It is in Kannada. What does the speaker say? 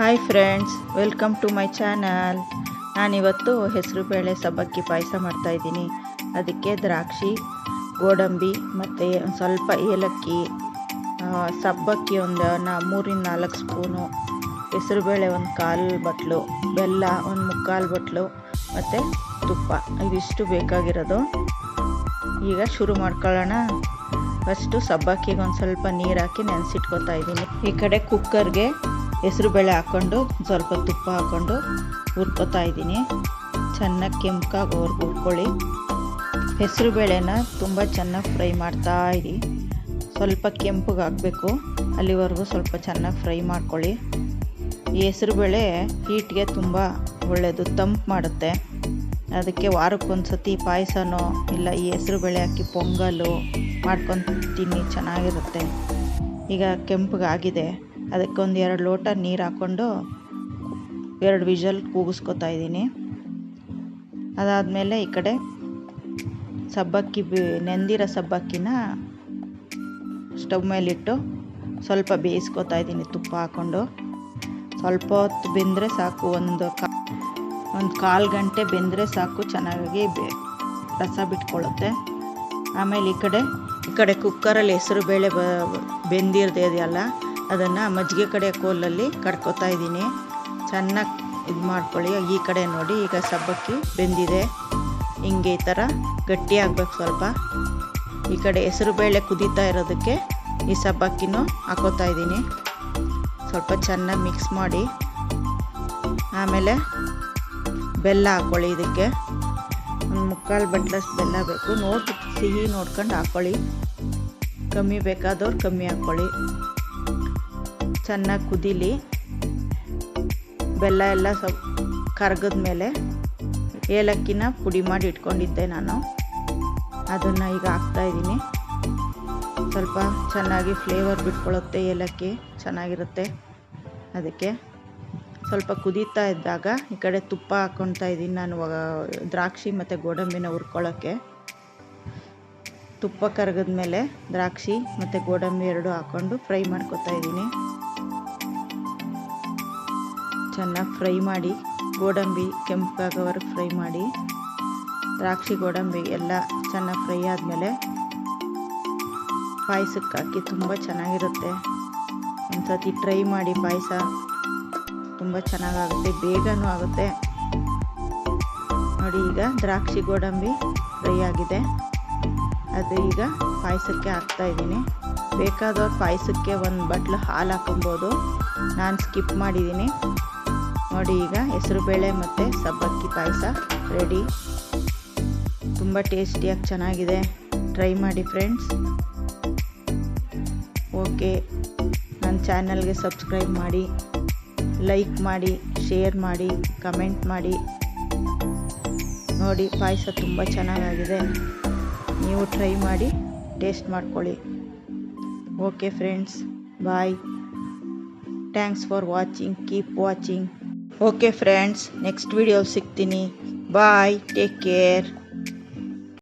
Hi friends welcome to my channel ನಾನಿವತ್ತು ಹೆಸರುಬೇಳೆ ಸಬ್ಬಕ್ಕಿ ಪಾಯಸ ಮಾಡ್ತಾಯಿದ್ದೀನಿ ಅದಕ್ಕೆ ದ್ರಾಕ್ಷಿ, ಗೋಡಂಬಿ ಮತ್ತು ಸ್ವಲ್ಪ ಏಲಕ್ಕಿ ಸಬ್ಬಕ್ಕಿ ಒಂದು ನಾ, ಮೂರಿಂದ ನಾಲ್ಕು ಸ್ಪೂನು ಹೆಸರುಬೇಳೆ ಒಂದು ಕಾಲು ಬಟ್ಲು, ಬೆಲ್ಲ ಒಂದು ಮುಕ್ಕಾಲು ಬಟ್ಲು ಮತ್ತು ತುಪ್ಪ. ಇದಿಷ್ಟು ಬೇಕಾಗಿರೋದು. ಈಗ ಶುರು ಮಾಡ್ಕೊಳ್ಳೋಣ. ಫಸ್ಟು ಸಬ್ಬಕ್ಕಿಗೆ ಒಂದು ಸ್ವಲ್ಪ ನೀರು ಹಾಕಿ ನೆನೆಸಿಟ್ಕೋತಾ ಇದ್ದೀನಿ. ಈ ಕಡೆ ಕುಕ್ಕರ್ಗೆ ಹೆಸರುಬೇಳೆ ಹಾಕ್ಕೊಂಡು ಸ್ವಲ್ಪ ತುಪ್ಪ ಹಾಕ್ಕೊಂಡು ಹುರ್ಕೊತಾ ಇದ್ದೀನಿ. ಚೆನ್ನಾಗಿ ಕೆಂಪಾಗೋರ್ಗೆ ಹುರ್ಕೊಳ್ಳಿ. ಹೆಸರುಬೇಳೆನ ತುಂಬ ಚೆನ್ನಾಗಿ ಫ್ರೈ ಮಾಡ್ತಾ ಇರಿ. ಸ್ವಲ್ಪ ಕೆಂಪಗೆ ಹಾಕಬೇಕು. ಅಲ್ಲಿವರೆಗೂ ಸ್ವಲ್ಪ ಚೆನ್ನಾಗಿ ಫ್ರೈ ಮಾಡ್ಕೊಳ್ಳಿ. ಈ ಹೆಸರುಬೇಳೆ ಹೀಟ್ಗೆ ತುಂಬ ಒಳ್ಳೆಯದು ತಂಪು ಮಾಡುತ್ತೆ. ಅದಕ್ಕೆ ವಾರಕ್ಕೊಂದು ಸತಿ ಪಾಯಸನೋ ಇಲ್ಲ ಈ ಹೆಸರುಬೇಳೆ ಹಾಕಿ ಪೊಂಗಲು ಮಾಡ್ಕೊಂಡು ತಿನ್ನಿ, ಚೆನ್ನಾಗಿರುತ್ತೆ. ಈಗ ಕೆಂಪಗೆ ಆಗಿದೆ ಅದಕ್ಕೊಂದು ಎರಡು ಲೋಟ ನೀರು ಹಾಕ್ಕೊಂಡು ಎರಡು ವಿಷಲ್ ಕೂಗಿಸ್ಕೊತಾ ಇದ್ದೀನಿ. ಅದಾದಮೇಲೆ ಈ ಕಡೆ ಸಬ್ಬಕ್ಕಿ ಬಿ, ನೆಂದಿರೋ ಸಬ್ಬಕ್ಕಿನ ಸ್ಟವ್ ಮೇಲಿಟ್ಟು ಸ್ವಲ್ಪ ಬೇಯಿಸ್ಕೊತಾ ಇದ್ದೀನಿ ತುಪ್ಪ ಹಾಕ್ಕೊಂಡು. ಸ್ವಲ್ಪ ಹೊತ್ತು ಬೆಂದರೆ ಸಾಕು, ಒಂದು ಕಾ, ಒಂದು ಕಾಲು ಗಂಟೆ ಬೆಂದರೆ ಸಾಕು, ಚೆನ್ನಾಗಿ ಬೆ, ರಸ ಬಿಟ್ಕೊಳ್ಳುತ್ತೆ. ಆಮೇಲೆ ಈ ಕಡೆ ಈ ಕಡೆ ಕುಕ್ಕರಲ್ಲಿ ಹೆಸರು ಬೇಳೆ ಬ, ಬೆಂದಿರದೇ ಇದೆಯಲ್ಲ ಅದನ್ನು ಮಜ್ಜಿಗೆ ಕಡೆ ಕೋಲಲ್ಲಿ ಕಡ್ಕೊತಾ ಇದ್ದೀನಿ. ಚೆನ್ನಾಗಿ ಇದು ಮಾಡ್ಕೊಳ್ಳಿ. ಈ ಕಡೆ ನೋಡಿ ಈಗ ಸಬ್ಬಕ್ಕಿ ಬೆಂದಿದೆ. ಹಿಂಗೆ ಈ ಥರ ಗಟ್ಟಿ ಆಗಬೇಕು ಸ್ವಲ್ಪ. ಈ ಕಡೆ ಹೆಸರು ಬೇಳೆ ಕುದೀತಾ ಇರೋದಕ್ಕೆ ಈ ಸಬ್ಬಕ್ಕಿನೂ ಹಾಕೋತಾ ಇದ್ದೀನಿ. ಸ್ವಲ್ಪ ಚೆನ್ನಾಗಿ ಮಿಕ್ಸ್ ಮಾಡಿ. ಆಮೇಲೆ ಬೆಲ್ಲ ಹಾಕ್ಕೊಳ್ಳಿ ಇದಕ್ಕೆ. ಒಂದು ಮುಕ್ಕಾಲು ಬಟ್ಲಷ್ಟು ಬೆಲ್ಲ ಬೇಕು. ನೋಡಿ ಸಿಹಿ ನೋಡ್ಕೊಂಡು ಹಾಕ್ಕೊಳ್ಳಿ ಕಮ್ಮಿ ಬೇಕಾದವ್ರು ಕಮ್ಮಿ ಹಾಕ್ಕೊಳ್ಳಿ ಚೆನ್ನಾಗಿ ಕುದೀಲಿ, ಬೆಲ್ಲ ಎಲ್ಲ ಸ್ವಲ್ಪ ಕರಗದ ಮೇಲೆ ಏಲಕ್ಕಿನ ಪುಡಿ ಮಾಡಿ ಇಟ್ಕೊಂಡಿದ್ದೆ ನಾನು. ಅದನ್ನು ಈಗ ಹಾಕ್ತಾ ಇದ್ದೀನಿ. ಸ್ವಲ್ಪ ಚೆನ್ನಾಗಿ ಫ್ಲೇವರ್ ಬಿಟ್ಕೊಳ್ಳುತ್ತೆ ಏಲಕ್ಕಿ, ಚೆನ್ನಾಗಿರುತ್ತೆ. ಅದಕ್ಕೆ ಸ್ವಲ್ಪ ಕುದೀತಾ ಇದ್ದಾಗ ಈ ಕಡೆ ತುಪ್ಪ ಹಾಕ್ಕೊತಾ ಇದ್ದೀನಿ ನಾನು ದ್ರಾಕ್ಷಿ ಮತ್ತು ಗೋಡಂಬಿನ ಹುರ್ಕೊಳ್ಳೋಕ್ಕೆ. ತುಪ್ಪ ಕರಗದ ಮೇಲೆ ದ್ರಾಕ್ಷಿ ಮತ್ತು ಗೋಡಂಬಿ ಎರಡು ಹಾಕ್ಕೊಂಡು ಫ್ರೈ ಮಾಡ್ಕೊತಾ ಇದ್ದೀನಿ. ಚೆನ್ನಾಗಿ ಫ್ರೈ ಮಾಡಿ, ಗೋಡಂಬಿ ಕೆಂಪಾಗೋವರೆಗೆ ಫ್ರೈ ಮಾಡಿ, ದ್ರಾಕ್ಷಿ, ಗೋಡಂಬಿ ಎಲ್ಲ ಚೆನ್ನಾಗಿ ಫ್ರೈ ಆದಮೇಲೆ ಪಾಯಸಕ್ಕೆ ಹಾಕಿ ತುಂಬ ಚೆನ್ನಾಗಿರುತ್ತೆ. ಒಂದು ಟ್ರೈ ಮಾಡಿ ಪಾಯಸ, ತುಂಬ ಚೆನ್ನಾಗಾಗುತ್ತೆ, ಬೇಗನೂ ಆಗುತ್ತೆ. ನೋಡಿ ಈಗ ದ್ರಾಕ್ಷಿ, ಗೋಡಂಬಿ ಫ್ರೈ ಆಗಿದೆ. ಅದು ಈಗ ಪಾಯಸಕ್ಕೆ ಹಾಕ್ತಾ ಇದ್ದೀನಿ. ಬೇಕಾದವ್ರು ಪಾಯಸಕ್ಕೆ ಒಂದು ಬಟ್ಲು ಹಾಲು ಹಾಕೊಬೋದು ನಾನು ಸ್ಕಿಪ್ ಮಾಡಿದ್ದೀನಿ. ನೋಡಿ ಈಗ ಹೆಸರುಬೇಳೆ ಮತ್ತು ಸಬ್ಬಕ್ಕಿ ಪಾಯಸ ರೆಡಿ ತುಂಬ ಟೇಸ್ಟಿಯಾಗಿ ಚೆನ್ನಾಗಿದೆ. ಟ್ರೈ ಮಾಡಿ ಫ್ರೆಂಡ್ಸ್ ಓಕೆ ನನ್ನ ಚಾನಲ್ಗೆ ಸಬ್ಸ್ಕ್ರೈಬ್ ಮಾಡಿ ಲೈಕ್ ಮಾಡಿ ಶೇರ್ ಮಾಡಿ ಕಮೆಂಟ್ ಮಾಡಿ. ನೋಡಿ ಪಾಯಸ ತುಂಬ ಚೆನ್ನಾಗಾಗಿದೆ. ನೀವು ಟ್ರೈ ಮಾಡಿ ಟೇಸ್ಟ್ ಮಾಡ್ಕೊಳ್ಳಿ. Okay friends bye thanks for watching keep watching okay friends next video ಸಿಗ್ತೀನಿ. Bye take care